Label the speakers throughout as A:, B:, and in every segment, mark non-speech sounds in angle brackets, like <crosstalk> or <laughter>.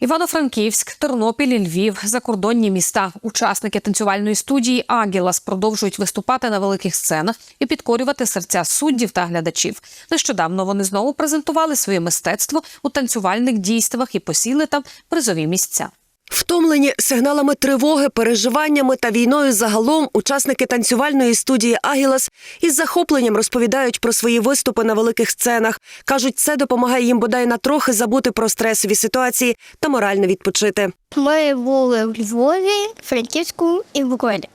A: Івано-Франківськ, Тернопіль, Львів, закордонні міста. Учасники танцювальної студії Агілас продовжують виступати на великих сценах і підкорювати серця суддів та глядачів. Нещодавно вони знову презентували своє мистецтво у танцювальних дійствах і посіли там призові місця.
B: Втомлені сигналами тривоги, переживаннями та війною загалом учасники танцювальної студії Агілас із захопленням розповідають про свої виступи на великих сценах. кажуть, це допомагає їм бодай на трохи забути про стресові ситуації та морально відпочити.
C: Ми були в Львові, Франківську і в Буковелі.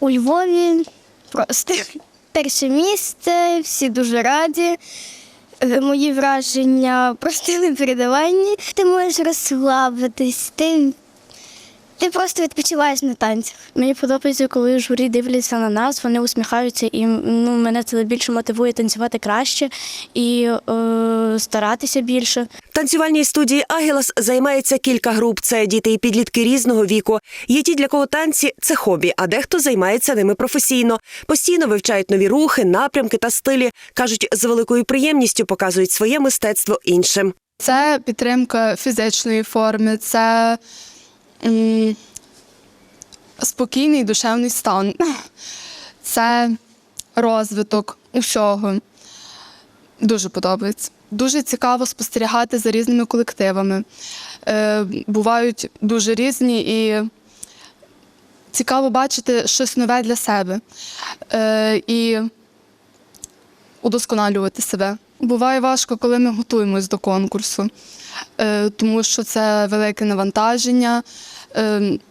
C: У Львові просто перше місце, всі дуже раді. Е, Мої враження просто непередаванні. Ти можеш розслабитись, ти, ти просто відпочиваєш на танцях. Мені подобається, коли журі дивляться на нас, вони усміхаються, і ну, мене це більше мотивує танцювати краще і е, старатися більше.
B: Танцювальній студії Агілас займається кілька груп. Це діти і підлітки різного віку. Є ті, для кого танці це хобі, а дехто займається ними професійно. Постійно вивчають нові рухи, напрямки та стилі. кажуть, з великою приємністю показують своє мистецтво іншим.
D: Це підтримка фізичної форми, це спокійний душевний стан, <laughs> це розвиток усього. Дуже подобається. Дуже цікаво спостерігати за різними колективами. Е, бувають дуже різні і цікаво бачити щось нове для себе. Е, і удосконалювати себе. Буває важко, коли ми готуємось до конкурсу, е, тому що це велике навантаження,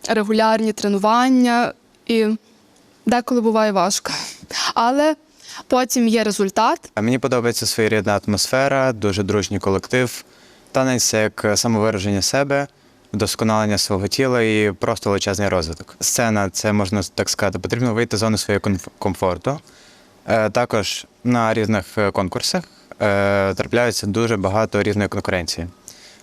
D: регулярні тренування і деколи буває важко. Але потім є результат,
E: Мені подобається своєрідна атмосфера, дуже дружній колектив. Танець як самовираження себе, вдосконалення свого тіла і просто величезний розвиток. Сцена це можна так сказати, потрібно вийти з зони конф- комфорту. Е, Також на різних е, конкурсах е, трапляється дуже багато різної конкуренції.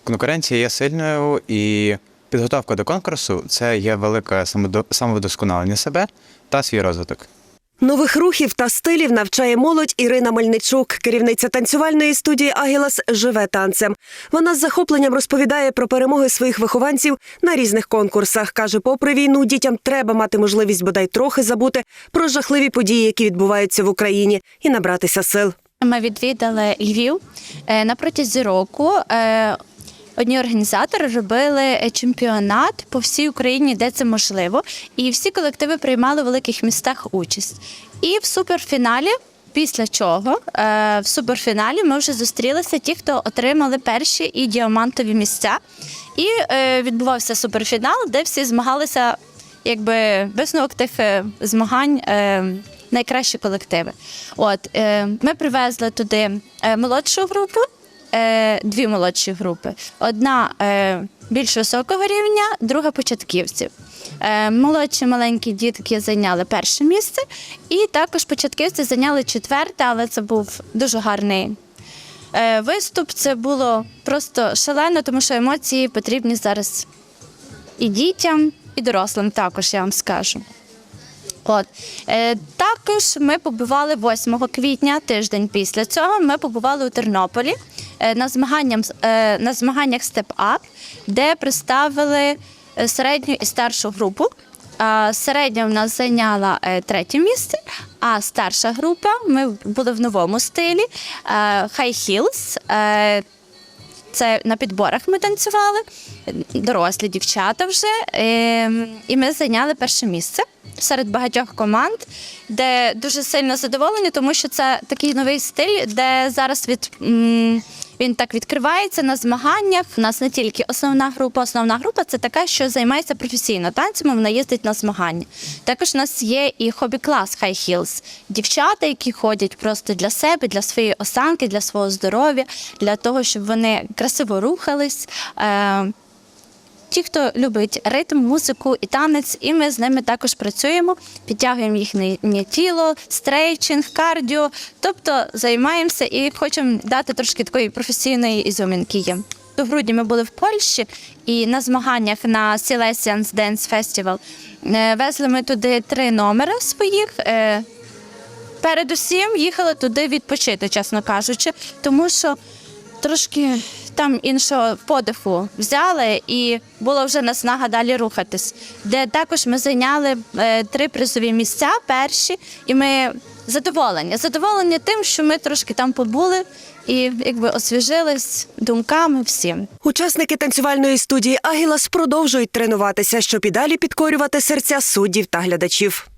E: Конкуренція є сильною, і підготовка до конкурсу це є велике самовдосконалення себе та свій розвиток.
B: Нових рухів та стилів навчає молодь Ірина Мельничук, керівниця танцювальної студії Агілас живе танцем. Вона з захопленням розповідає про перемоги своїх вихованців на різних конкурсах. каже, попри війну, дітям треба мати можливість бодай трохи забути про жахливі події, які відбуваються в Україні, і набратися сил.
F: Ми відвідали Львів Е, на протязі року. Одні організатори робили е, чемпіонат по всій Україні, де це можливо, і всі колективи приймали в великих містах участь. І в суперфіналі, після чого е, в суперфіналі ми вже зустрілися ті, хто отримали перші і діамантові місця. І е, відбувався суперфінал, де всі змагалися, якби висновок тих змагань. Найкращі колективи. От ми привезли туди молодшу групу, е, дві молодші групи. Одна е, більш високого рівня, друга початківців. Е, молодші маленькі дітки зайняли перше місце, і також початківці зайняли четверте, але це був дуже гарний е, виступ. Це було просто шалено, тому що емоції потрібні зараз і дітям, і дорослим також, я вам скажу. От е, також ми побували 8 квітня, тиждень після цього. Ми побували у Тернополі на змаганням е, на змаганнях Step Up, де представили е, середню і старшу групу. Середня в нас зайняла е, третє місце, а старша група ми були в новому стилі е, High Heels. Е, це на підборах ми танцювали, дорослі дівчата вже. Е, І ми зайняли перше місце серед багатьох команд, де дуже сильно задоволені, тому що це такий новий стиль, де зараз від. Він так відкривається на змаганнях. У нас не тільки основна група. Основна група це така, що займається професійно танцями. Вона їздить на змагання. Також у нас є і хобі-клас High Heels. Дівчата, які ходять просто для себе, для своєї осанки, для свого здоров'я, для того, щоб вони красиво рухались. Ті, хто любить ритм, музику і танець, і ми з ними також працюємо, підтягуємо їхнє тіло, стрейчинг, кардіо, тобто займаємося і хочемо дати трошки такої професійної ізюмінки їм. У грудні ми були в Польщі і на змаганнях на Silesians Dance Festival е, везли ми туди три номери своїх. е, Передусім їхали туди відпочити, чесно кажучи, тому що трошки там іншого подиху взяли, і було вже наснага далі рухатись. Де також ми зайняли е, три призові місця перші, і ми задоволені. Задоволені тим, що ми трошки там побули і якби освіжились думками всім.
B: Учасники танцювальної студії Агілас продовжують тренуватися, щоб і далі підкорювати серця суддів та глядачів.